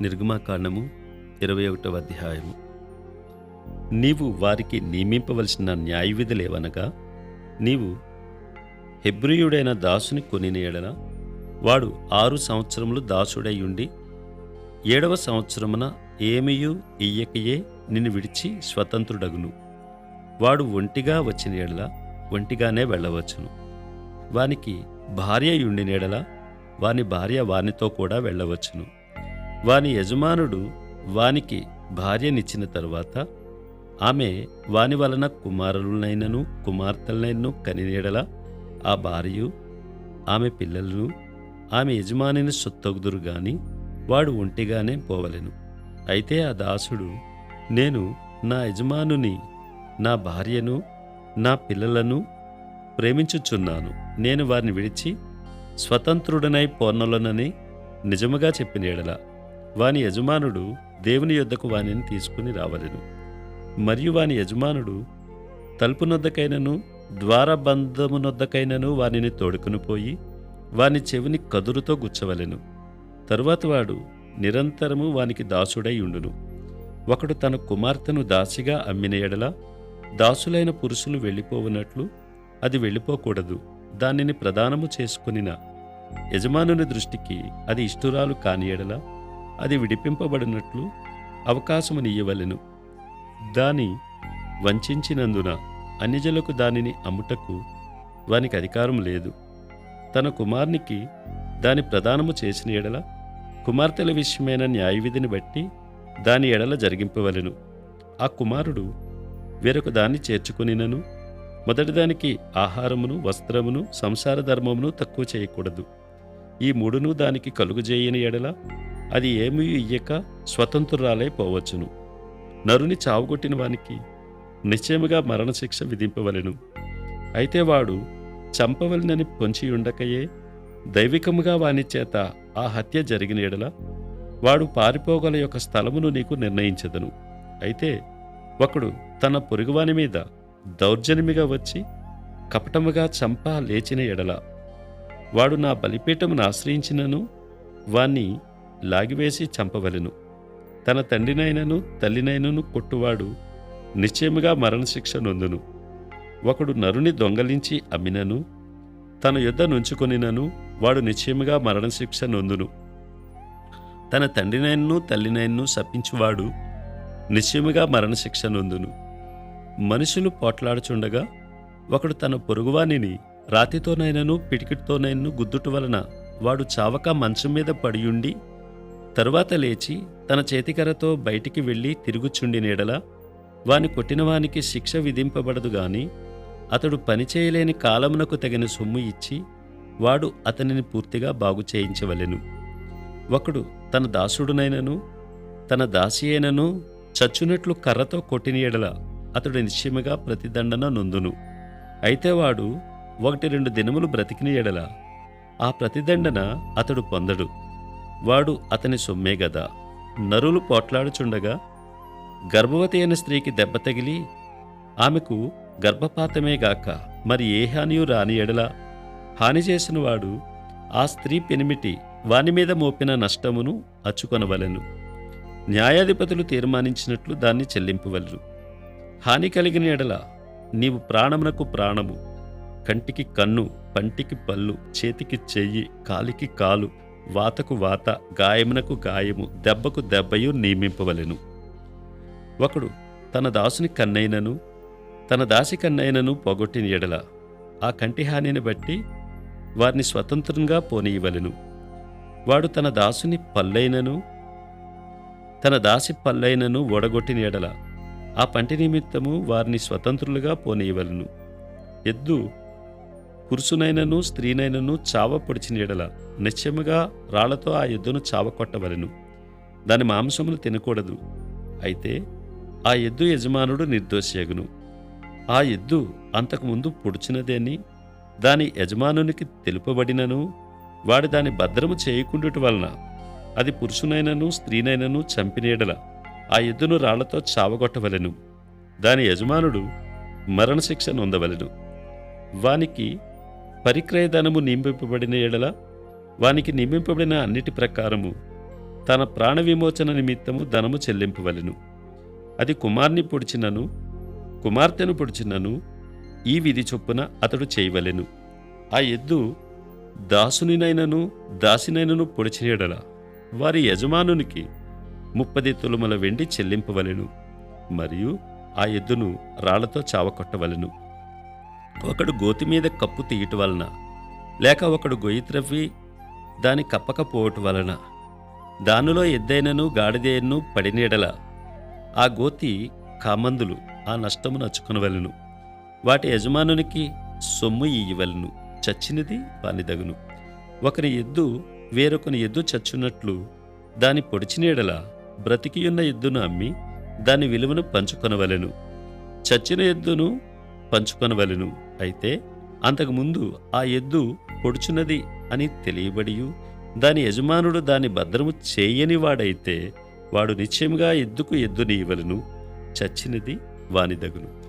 నిర్గమాకాండము ఇరవై ఒకటవ అధ్యాయము. నీవు వారికి నియమింపవలసిన న్యాయవిధులేవనగా నీవు హెబ్రియుడైన దాసుని కొనిన ఎడల వాడు ఆరు సంవత్సరములు దాసుడై ఉండి ఏడవ సంవత్సరమున ఏమియు ఇయ్యకయే నిన్ను విడిచి స్వతంత్రుడగును. వాడు ఒంటిగా వచ్చిన ఎడల ఒంటిగానే వెళ్ళవచ్చును. వానికి భార్య ఉండిన ఎడల వాని భార్య వానితో కూడా వెళ్ళవచ్చును. వాని యజమానుడు వానికి భార్యనిచ్చిన తరువాత ఆమె వాని వలన కుమారులనైనను కుమార్తెలనైనను కనినీడలా ఆ భార్యయు ఆమె పిల్లలను ఆమె యజమానిని సొత్తగుదురు గాని వాడు ఒంటిగానే పోవలెను. అయితే ఆ దాసుడు నేను నా యజమానుని నా భార్యను నా పిల్లలను ప్రేమించుచున్నాను. నేను వారిని విడిచి స్వతంత్రుడనై పోన్నలనని నిజముగా చెప్పిన ఎడల వాని యజమానుడు దేవుని యొద్దకు వానిని తీసుకుని రావలెను. మరియు వాని యజమానుడు తలుపునొద్దకైనను ద్వారబంధమునొద్దకైనను వానిని తోడుకుని పోయి వాని చెవిని కదురుతో గుచ్చవలెను. తరువాత వాడు నిరంతరము వానికి దాసుడై ఉండును. ఒకడు తన కుమార్తెను దాసిగా అమ్మిన ఎడల దాసులైన పురుషులు వెళ్ళిపోవునట్లు అది వెళ్ళిపోకూడదు. దానిని ప్రదానము చేసుకునిన యజమానుని దృష్టికి అది ఇష్టురాలు కాని ఎడల అది విడిపింపబడినట్లు అవకాశమునియ్యవలెను దాని వంచినందున అన్యజలకు దానిని అమ్ముటకు వానికి అధికారం లేదు. తన కుమార్నికి దాని ప్రదానము చేసిన ఎడల కుమార్తెల విషయమైన న్యాయవిధిని బట్టి దాని ఎడల జరిగింపవలెను. ఆ కుమారుడు వేరొక దాన్ని చేర్చుకునినను మొదటిదానికి ఆహారమును వస్త్రమును సంసార ధర్మమును తక్కువ చేయకూడదు. ఈ మూడును దానికి కలుగుజేయని ఎడల అది ఏమీ ఇయ్యక స్వతంత్రురాలై పోవచ్చును నరుని చావుగొట్టిన వానికి నిశ్చయముగా మరణశిక్ష విధింపవలెను. అయితే వాడు చంపవలనని పొంచి ఉండకయే దైవికముగా వాని చేత ఆ హత్య జరిగిన ఎడల వాడు పారిపోగల యొక్క స్థలమును నీకు నిర్ణయించదను. అయితే ఒకడు తన పొరుగువాని మీద దౌర్జన్యమిగా వచ్చి కపటముగా చంప లేచిన ఎడల వాడు నా బలిపీఠమును ఆశ్రయించినను వాణ్ణి లాగివేసి చంపవలెను. తన తండ్రినైనను తల్లినైనను కొట్టువాడు నిశ్చయముగా మరణశిక్ష నొందును. ఒకడు నరుని దొంగలించి అమ్మినను తన యుద్ధ నుంచుకొనినను వాడు నిశ్చయముగా మరణశిక్ష నొందును. తన తండ్రినైనను తల్లినైనను శపించువాడు నిశ్చయముగా మరణశిక్ష నొందును. మనుషులు పోట్లాడుచుండగా ఒకడు తన పొరుగువానిని రాతితోనైనను పిటికిటితోనైనను గుద్దుట వలన వాడు చావక మంచం మీద పడియుండి తరువాత లేచి తన చేతికరతో బయటికి వెళ్ళి తిరుగుచుండి నీడల వాని కొట్టినవానికి శిక్ష విధింపబడదు గాని అతడు పనిచేయలేని కాలమునకు తగిన సొమ్ము ఇచ్చి వాడు అతనిని పూర్తిగా బాగు చేయించవలెను. ఒకడు తన దాసుడునైనను తన దాసి అయినను చచ్చునట్లు కర్రతో కొట్టిన ఎడల అతడు నిశ్చయముగా ప్రతిదండన నొందును. అయితే వాడు ఒకటి రెండు దినములు బ్రతికిన ఎడల ఆ ప్రతిదండన అతడు పొందడు. వాడు అతని సొమ్మే గదా. నరులు పోట్లాడుచుండగా గర్భవతి అయిన స్త్రీకి దెబ్బ తగిలి ఆమెకు గర్భపాతమే గాక మరి ఏ హానియు రాని ఎడలా హాని చేసినవాడు ఆ స్త్రీ పెనిమిటి వాని మీద మోపిన నష్టమును అచ్చుకొనవలెను. న్యాయాధిపతులు తీర్మానించినట్లు దాన్ని చెల్లింపవలరు. హాని కలిగిన ఎడల నీవు ప్రాణమునకు ప్రాణము. కంటికి కన్ను పంటికి పళ్ళు చేతికి చెయ్యి కాలికి కాలు వాతకు వాత గాయమునకు గాయము దెబ్బకు దెబ్బయు నియమింపవలెను. ఒకడు తన దాసుని కన్నైనను తన దాసి కన్నైనను పోగొట్టిన ఎడల ఆ కంటి హానిని బట్టి వారిని స్వతంత్రంగా పోనీయవలెను. వాడు తన దాసుని పల్లైనను తన దాసి పల్లైనను ఓడగొట్టిన ఎడల ఆ పంటి నిమిత్తము వారిని స్వతంత్రులుగా పోనీయవలను. ఎద్దు పురుషునైనను స్త్రీనైనను చావ పొడిచిన ఎడల నిశ్చయముగా రాళ్ళతో ఆ ఎద్దును చావ కొట్టవలను. దాని మాంసములు తినకూడదు. అయితే ఆ ఎద్దు యజమానుడు నిర్దోషియగును. ఆ ఎద్దు అంతకుముందు పొడిచినదేని దాని యజమానునికి తెలుపబడినను వాడు దాని భద్రము చేయకుండుట వలన అది పురుషునైనను స్త్రీనైనను చంపినేడల ఆ ఎద్దును రాళ్ళతో చావగొట్టవలెను దాని యజమానుడు మరణశిక్ష నొందవలెను. వానికి పరిక్రయధనము నింపింపబడిన ఎడల వానికి నియమింపబడిన అన్నిటి ప్రకారము తన ప్రాణ విమోచన నిమిత్తము ధనము చెల్లింపవలెను. అది కుమార్ని పొడిచినను కుమార్తెను పొడిచినను ఈ విధి చొప్పున అతడు చేయవలెను. ఆ ఎద్దు దాసునినైనను దాసినైనను పొడిచినడల వారి యజమానునికి ముప్పది తులుమల వెండి చెల్లింపవలెను. మరియు ఆ ఎద్దును రాళ్ళతో చావకొట్టవలెను. ఒకడు గోతి మీద కప్పు తీయటం వలన లేక ఒకడు గొయ్యి త్రవ్వి దాని కప్పకపోవటం వలన దానిలో ఎద్దైనను గాడిదైనను పడినీడల ఆ గోతి కామందులు ఆ నష్టము నచ్చుకొనవలెను. వాటి యజమానునికి సొమ్ము ఇయ్యవలెను చచ్చినది వానిదగును. ఒకని ఎద్దు వేరొకని ఎద్దు చచ్చున్నట్లు దాని పొడిచినీడల బ్రతికియున్న ఎద్దును అమ్మి దాని విలువను పంచుకొనవలెను. చచ్చిన ఎద్దును పంచుకొనవలెను. అయితే అంతకుముందు ఆ ఎద్దు పొడుచున్నది అని తెలియబడియు దాని యజమానుడు దాని భద్రము చేయని వాడైతే వాడు నిశ్చయముగా ఎద్దుకు ఎద్దుని ఇవ్వలను చచ్చినది వానిదగును.